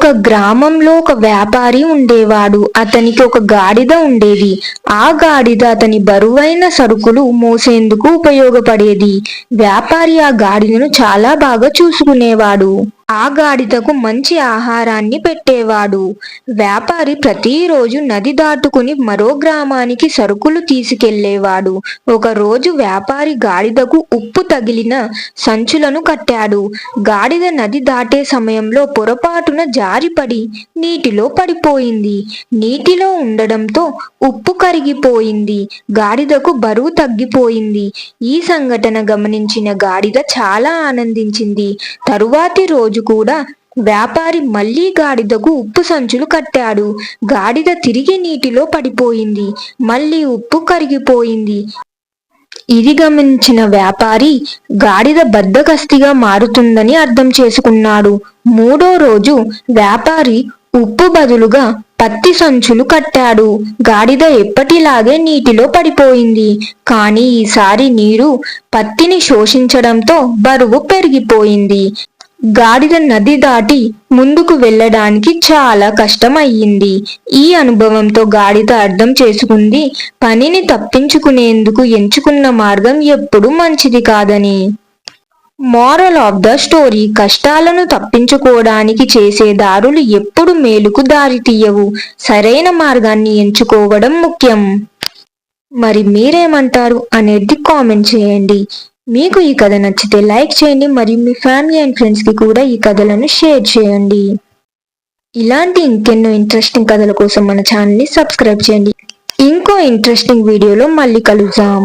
ఒక గ్రామంలో ఒక వ్యాపారి ఉండేవాడు. అతనికి ఒక గాడిద ఉండేది. ఆ గాడిద అతని బరువైన సరుకులు మోసేందుకు ఉపయోగపడేది. వ్యాపారి ఆ గాడిదను చాలా బాగా చూసుకునేవాడు. ఆ గాడిదకు మంచి ఆహారాన్ని పెట్టేవాడు. వ్యాపారి ప్రతిరోజు నది దాటుకుని మరో గ్రామానికి సరుకులు తీసుకెళ్ళేవాడు. ఒకరోజు వ్యాపారి గాడిదకు ఉప్పు తగిలిన సంచులను కట్టాడు. గాడిద నది దాటే సమయంలో పొరపాటున జారిపడి నీటిలో పడిపోయింది. నీటిలో ఉండడంతో ఉప్పు కరిగిపోయింది. గాడిదకు బరువు తగ్గిపోయింది. ఈ సంఘటన గమనించిన గాడిద చాలా ఆనందించింది. తరువాతి రోజు కూడా వ్యాపారి మళ్ళీ గాడిదకు ఉప్పు సంచులు కట్టాడు. గాడిద తిరిగి నీటిలో పడిపోయింది. మళ్ళీ ఉప్పు కరిగిపోయింది. ఇది గమనించిన వ్యాపారి గాడిద బద్దకస్తిగా మారుతుందని అర్థం చేసుకున్నాడు. మూడో రోజు వ్యాపారి ఉప్పు బదులుగా పత్తి సంచులు కట్టాడు. గాడిద ఎప్పటిలాగే నీటిలో పడిపోయింది. కానీ ఈసారి నీరు పత్తిని శోషించడంతో బరువు పెరిగిపోయింది. గాడిద నది దాటి ముందుకు వెళ్ళడానికి చాలా కష్టం అయ్యింది ఈ అనుభవంతో గాడిద అర్థం చేసుకుంది పనిని తప్పించుకునేందుకు ఎంచుకున్న మార్గం ఎప్పుడు మంచిది కాదని. మోరల్ ఆఫ్ ద స్టోరీ కష్టాలను తప్పించుకోవడానికి చేసే దారులు ఎప్పుడు మేలుకు దారి తీయవు. సరైన మార్గాన్ని ఎంచుకోవడం ముఖ్యం. మరి మీరేమంటారు అనేది కామెంట్ చేయండి. మీకు ఈ కథ నచ్చితే లైక్ చేయండి మరియు మీ ఫ్యామిలీ అండ్ ఫ్రెండ్స్కి కూడా ఈ కథలను షేర్ చేయండి. ఇలాంటి ఇంకెన్నో ఇంట్రెస్టింగ్ కథల కోసం మన ఛానల్ని సబ్స్క్రైబ్ చేయండి. ఇంకో ఇంట్రెస్టింగ్ వీడియోలో మళ్ళీ కలుద్దాం.